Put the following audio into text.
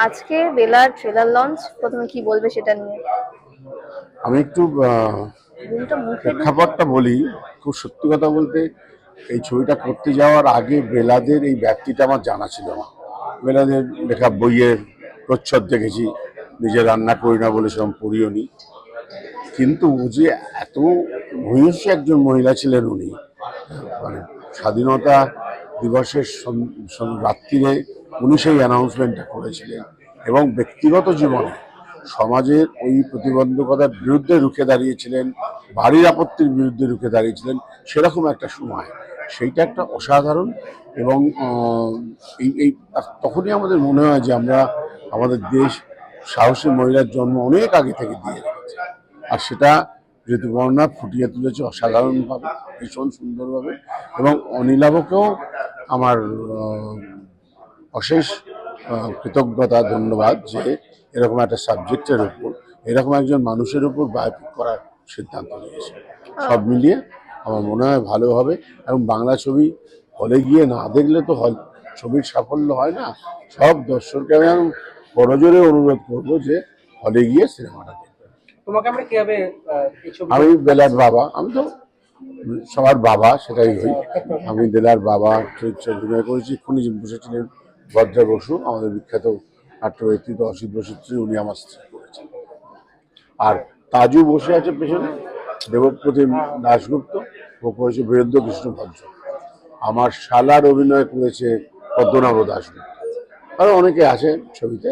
আজকে বেলার trailer launch প্রথমে কি বলবে সেটা নিয়ে? আমি একটু প্রেক্ষাপটটা বলি খুব সত্যি কথা বলতে এই ছবিটা করতে যাওয়ার আগে বেলাদের এই ব্যক্তিটা আমার জানা ছিল না। বেলাদের লেখা বইয়ের প্রচ্ছদ দেখেছি নিজে রান্না করি না বলে সেরকম পড়িও নি। কিন্তু ও যে এত ভূয়সী একজন মহিলা ছিলেন উনি মানে স্বাধীনতা দিবসের রাত্রিরে উনি সেই অ্যানাউন্সমেন্টটা করেছিলেন এবং ব্যক্তিগত জীবনে সমাজের ওই প্রতিবন্ধকতার বিরুদ্ধে রুখে দাঁড়িয়েছিলেন, বাড়ির আপত্তির বিরুদ্ধে রুখে দাঁড়িয়েছিলেন, সেরকম একটা সময়। সেইটা একটা অসাধারণ এবং এই এই তখনই আমাদের মনে হয় যে আমরা, আমাদের দেশ সাহসী মহিলার জন্ম অনেক আগে থেকে দিয়ে রেখেছে। আর সেটা ঋতুপর্ণা ফুটিয়ে তুলেছে অসাধারণভাবে, ভীষণ সুন্দরভাবে এবং অনিলাভকেও আমার অশেষ কৃতজ্ঞতা ধন্যবাদ যে এরকম একটা সাবজেক্টের উপর এরকম একজন মানুষের উপর বায়োপিক করার সিদ্ধান্ত নিয়েছে। সব মিলিয়ে আমার মনে হয় ভালো হবে এবং বাংলা ছবি হলে গিয়ে না দেখলে তো হল ছবির সাফল্য হয় না। সব দর্শককে আমি বড়জোরে অনুরোধ করব যে হলে গিয়ে সিনেমাটা দেখবে তোমাকে আমরা কীভাবে আমি বেলার বাবা আমি তো সবার বাবা, সেটাই হই। আমি বেলার বাবা অভিনয় করেছি খুনি বসেছিলেন ভদ্রা বসু, আমাদের বিখ্যাত নাট্য ব্যক্তিত্ব অসিত বসুর স্ত্রী, উনি আমার স্ত্রী করেছেন। আর তাজু বসে আছে পেছনে, দেবপ্রতিম দাশগুপ্ত, ও করেছে বীরেন্দ্র কৃষ্ণ ভদ্র। আমার শালার অভিনয় করেছে পদ্মনাভ দাশগুপ্ত। আরও অনেকে আছে ছবিতে।